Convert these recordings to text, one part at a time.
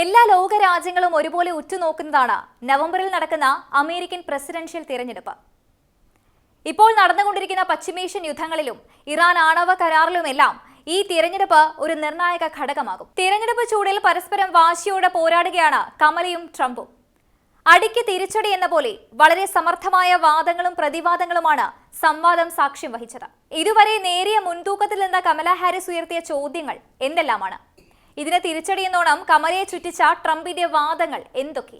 എല്ലാ ലോക രാജ്യങ്ങളും ഒരുപോലെ ഉറ്റുനോക്കുന്നതാണ് നവംബറിൽ നടക്കുന്ന അമേരിക്കൻ പ്രസിഡൻഷ്യൽ തിരഞ്ഞെടുപ്പ്. ഇപ്പോൾ നടന്നുകൊണ്ടിരിക്കുന്ന പശ്ചിമേഷ്യൻ യുദ്ധങ്ങളിലും ഇറാൻ ആണവ കരാറിലുമെല്ലാം ഈ തിരഞ്ഞെടുപ്പ് ഒരു നിർണായക ഘടകമാകും. തിരഞ്ഞെടുപ്പ് ചൂടിൽ പരസ്പരം വാശിയോടെ പോരാടുകയാണ് കമലയും ട്രംപും. അടിക്ക് തിരിച്ചടി എന്ന പോലെ വളരെ സമർത്ഥമായ വാദങ്ങളും പ്രതിവാദങ്ങളുമാണ് സംവാദം സാക്ഷ്യം വഹിച്ചത്. ഇതുവരെ നേരിയ മുൻതൂക്കത്തിൽ നിന്ന കമല ഹാരിസ് ഉയർത്തിയ ചോദ്യങ്ങൾ എന്തെല്ലാമാണ്? ഇതിന് തിരിച്ചടിയുന്നോണം കമലയെ ചുറ്റിച്ച ട്രംപിന്റെ വാദങ്ങൾ എന്തൊക്കെ?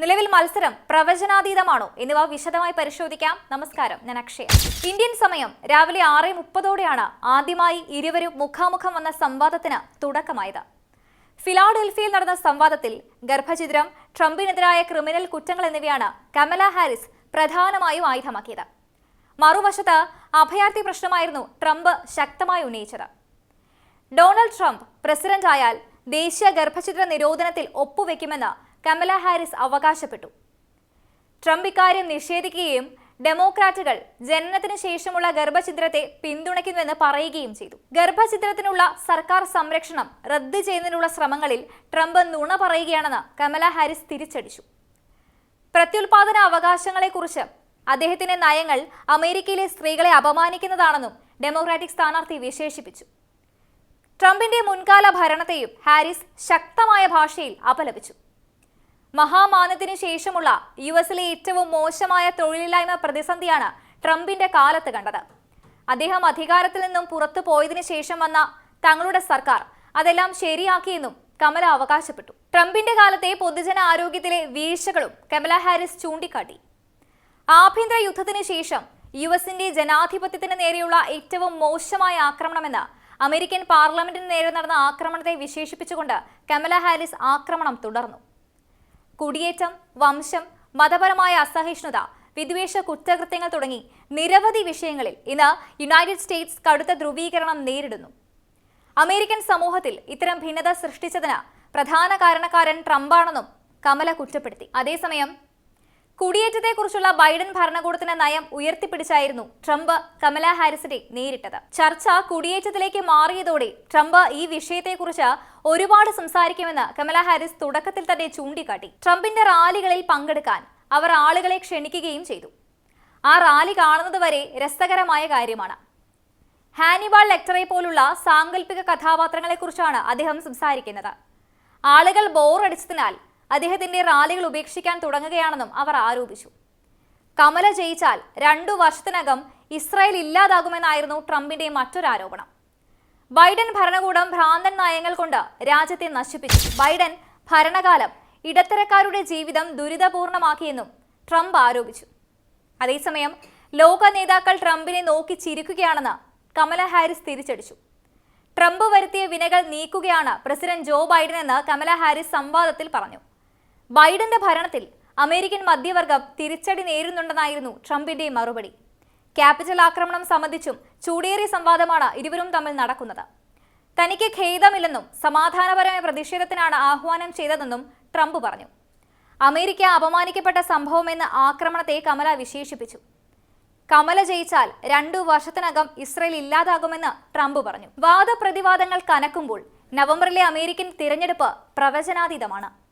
നിലവിൽ മത്സരം പ്രവചനാതീതമാണോ എന്നിവ വിശദമായി പരിശോധിക്കാം. നമസ്കാരം ഞാൻ അക്ഷയ. ഇന്ത്യൻ സമയം രാവിലെ ആറ് മുപ്പതോടെയാണ് ആദ്യമായി ഇരുവരും മുഖാമുഖം വന്ന സംവാദത്തിന് തുടക്കമായത്. ഫിലാഡൽഫിയയിൽ നടന്ന സംവാദത്തിൽ ഗർഭചിത്രം ട്രംപിനെതിരായ ക്രിമിനൽ കുറ്റങ്ങൾ എന്നിവയാണ് കമല ഹാരിസ് പ്രധാനമായും ആയുധമാക്കിയത്. മറുവശത്ത് അഭയാർത്ഥി പ്രശ്നമായിരുന്നു ട്രംപ് ശക്തമായി ഉന്നയിച്ചത്. ഡൊണാൾഡ് ട്രംപ് പ്രസിഡന്റ് ആയാൽ ദേശീയ ഗർഭഛിദ്ര നിരോധനത്തിൽ ഒപ്പുവെക്കുമെന്ന് കമല ഹാരിസ് അവകാശപ്പെട്ടു. ട്രംപ് ഇക്കാര്യം നിഷേധിക്കുകയും ഡെമോക്രാറ്റുകൾ ജനനത്തിന് ശേഷമുള്ള ഗർഭഛിദ്രത്തെ പിന്തുണയ്ക്കുന്നുവെന്ന് പറയുകയും ചെയ്തു. ഗർഭഛിദ്രത്തിനുള്ള സർക്കാർ സംരക്ഷണം റദ്ദ് ചെയ്യുന്നതിനുള്ള ശ്രമങ്ങളിൽ ട്രംപ് നുണ പറയുകയാണെന്ന് കമല ഹാരിസ് തിരിച്ചടിച്ചു. പ്രത്യുൽപാദന അവകാശങ്ങളെക്കുറിച്ച് അദ്ദേഹത്തിന്റെ നയങ്ങൾ അമേരിക്കയിലെ സ്ത്രീകളെ അപമാനിക്കുന്നതാണെന്നും ഡെമോക്രാറ്റിക് സ്ഥാനാർത്ഥി വിശേഷിപ്പിച്ചു. ട്രംപിന്റെ മുൻകാല ഭരണത്തെയും ഹാരിസ് ശക്തമായ ഭാഷയിൽ അപലപിച്ചു. മഹാമാനത്തിന് ശേഷമുള്ള യു എസിലെ ഏറ്റവും മോശമായ തൊഴിലില്ലായ്മ പ്രതിസന്ധിയാണ് ട്രംപിന്റെ കാലത്ത് കണ്ടത്. അദ്ദേഹം അധികാരത്തിൽ നിന്നും പുറത്തു പോയതിനു ശേഷം വന്ന തങ്ങളുടെ സർക്കാർ അതെല്ലാം ശരിയാക്കിയെന്നും കമല അവകാശപ്പെട്ടു. ട്രംപിന്റെ കാലത്തെ പൊതുജന ആരോഗ്യത്തിലെ വീഴ്ചകളും കമല ഹാരിസ് ചൂണ്ടിക്കാട്ടി. ആഭ്യന്തര യുദ്ധത്തിന് ശേഷം യു എസിന്റെ ജനാധിപത്യത്തിന് നേരെയുള്ള ഏറ്റവും മോശമായ ആക്രമണമെന്ന് അമേരിക്കൻ പാർലമെന്റിന് നേരെ നടന്ന ആക്രമണത്തെ വിശേഷിപ്പിച്ചുകൊണ്ട് കമല ഹാരിസ് ആക്രമണം തുടർന്നു. കുടിയേറ്റം വംശം മതപരമായ അസഹിഷ്ണുത വിദ്വേഷ കുറ്റകൃത്യങ്ങൾ തുടങ്ങി നിരവധി വിഷയങ്ങളിൽ ഇന്ന് യുണൈറ്റഡ് സ്റ്റേറ്റ്സ് കടുത്ത ധ്രുവീകരണം നേരിടുന്നു. അമേരിക്കൻ സമൂഹത്തിൽ ഇത്തരം ഭിന്നത സൃഷ്ടിച്ചതിന് പ്രധാന കാരണക്കാരൻ ട്രംപാണെന്നും കമല കുറ്റപ്പെടുത്തി. അതേസമയം കുടിയേറ്റത്തെക്കുറിച്ചുള്ള ബൈഡൻ ഭരണകൂടത്തിന്റെ നയം ഉയർത്തിപ്പിടിച്ചായിരുന്നു ട്രംപ് കമല ഹാരിസിനെ നേരിട്ടത്. ചർച്ച കുടിയേറ്റത്തിലേക്ക് മാറിയതോടെ ട്രംപ് ഈ വിഷയത്തെക്കുറിച്ച് ഒരുപാട് സംസാരിക്കുമെന്ന് കമല ഹാരിസ് തുടക്കത്തിൽ തന്നെ ചൂണ്ടിക്കാട്ടി. ട്രംപിന്റെ റാലികളിൽ പങ്കെടുക്കാൻ അവർ ആളുകളെ ക്ഷണിക്കുകയും ചെയ്തു. ആ റാലി കാണുന്നത് വരെ രസകരമായ കാര്യമാണ്. ഹാനിബാൾ ലെക്ടറെ പോലുള്ള സാങ്കല്പിക കഥാപാത്രങ്ങളെക്കുറിച്ചാണ് അദ്ദേഹം സംസാരിക്കുന്നത്. ആളുകൾ ബോറടിച്ചതിനാൽ അദ്ദേഹത്തിന്റെ റാലികൾ ഉപേക്ഷിക്കാൻ തുടങ്ങുകയാണെന്നും അവർ ആരോപിച്ചു. കമല ജയിച്ചാൽ രണ്ടു വർഷത്തിനകം ഇസ്രായേൽ ഇല്ലാതാകുമെന്നായിരുന്നു ട്രംപിന്റെ മറ്റൊരു ആരോപണം ബൈഡൻ ഭരണകൂടം ഭ്രാന്തൻ നയങ്ങൾ കൊണ്ട് രാജ്യത്തെ നശിപ്പിച്ചു. ബൈഡൻ ഭരണകാലം ഇടത്തരക്കാരുടെ ജീവിതം ദുരിതപൂർണമാക്കിയെന്നും ട്രംപ് ആരോപിച്ചു. അതേസമയം ലോക നേതാക്കൾ ട്രംപിനെ നോക്കി ചിരിക്കുകയാണെന്ന് കമല ഹാരിസ് തിരിച്ചടിച്ചു. ട്രംപ് വരുത്തിയ വിനകൾ നീക്കുകയാണ് പ്രസിഡന്റ് ജോ ബൈഡൻ എന്ന് കമല ഹാരിസ് സംവാദത്തിൽ പറഞ്ഞു. ബൈഡന്റെ ഭരണത്തിൽ അമേരിക്കൻ മധ്യവർഗം തിരിച്ചടി നേരിടുന്നുണ്ടെന്നായിരുന്നു ട്രംപിന്റെ മറുപടി. ക്യാപിറ്റൽ ആക്രമണം സംബന്ധിച്ചും ചൂടേറിയ സംവാദമാണ് ഇരുവരും തമ്മിൽ നടക്കുന്നത്. തനിക്ക് ഖേദമില്ലെന്നും സമാധാനപരമായ പ്രതിഷേധത്തിനാണ് ആഹ്വാനം ചെയ്തതെന്നും ട്രംപ് പറഞ്ഞു. അമേരിക്ക അപമാനിക്കപ്പെട്ട സംഭവമെന്ന് ആക്രമണത്തെ കമല വിശേഷിപ്പിച്ചു. കമല ജയിച്ചാൽ രണ്ടു വർഷത്തിനകം ഇസ്രയേൽ ഇല്ലാതാകുമെന്ന് ട്രംപ് പറഞ്ഞു. വാദപ്രതിവാദങ്ങൾ കനക്കുമ്പോൾ നവംബറിലെ അമേരിക്കൻ തിരഞ്ഞെടുപ്പ് പ്രവചനാതീതമാണ്.